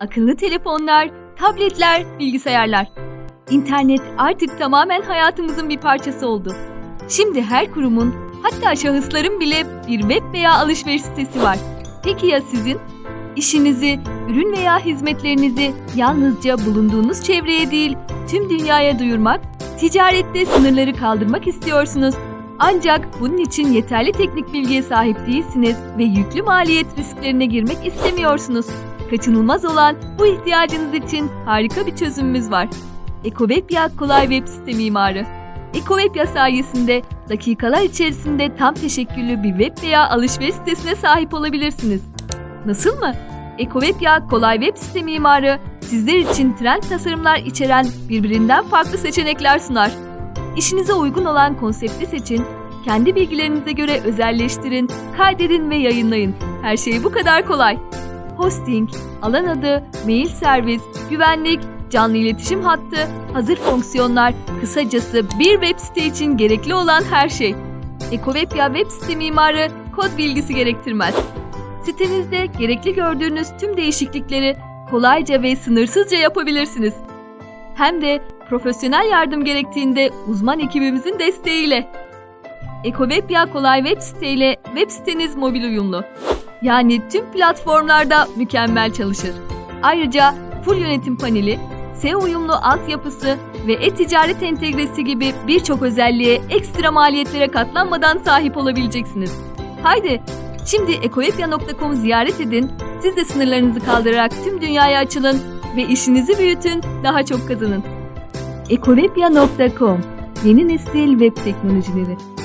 akıllı telefonlar, tabletler, bilgisayarlar. İnternet artık tamamen hayatımızın bir parçası oldu. Şimdi her kurumun, hatta şahısların bile bir web veya alışveriş sitesi var. Peki ya sizin? İşinizi, ürün veya hizmetlerinizi yalnızca bulunduğunuz çevreye değil, tüm dünyaya duyurmak, ticarette sınırları kaldırmak istiyorsunuz. Ancak bunun için yeterli teknik bilgiye sahip değilsiniz ve yüklü maliyet risklerine girmek istemiyorsunuz. Kaçınılmaz olan bu ihtiyacınız için harika bir çözümümüz var. Ekobepya kolay web site mimarı. Ekobepya sayesinde dakikalar içerisinde tam teşekküllü bir web veya alışveriş sitesine sahip olabilirsiniz. Nasıl mı? Ekobepya kolay web site mimarı sizler için trend tasarımlar içeren birbirinden farklı seçenekler sunar. İşinize uygun olan konsepti seçin, kendi bilgilerinize göre özelleştirin, kaydedin ve yayınlayın. Her şey bu kadar kolay. Hosting, alan adı, mail servis, güvenlik, canlı iletişim hattı, hazır fonksiyonlar, kısacası bir web site için gerekli olan her şey. Ekowebya web site mimarı kod bilgisi gerektirmez. Sitenizde gerekli gördüğünüz tüm değişiklikleri kolayca ve sınırsızca yapabilirsiniz. Hem de profesyonel yardım gerektiğinde uzman ekibimizin desteğiyle. Ekowebya kolay web site ile web siteniz mobil uyumlu. Yani tüm platformlarda mükemmel çalışır. Ayrıca full yönetim paneli, SEO uyumlu altyapısı ve e-ticaret entegresi gibi birçok özelliğe ekstra maliyetlere katlanmadan sahip olabileceksiniz. Haydi şimdi ekoepya.com'u ziyaret edin, siz de sınırlarınızı kaldırarak tüm dünyaya açılın ve işinizi büyütün, daha çok kazanın. ekoepya.com Yeni nesil web teknolojileri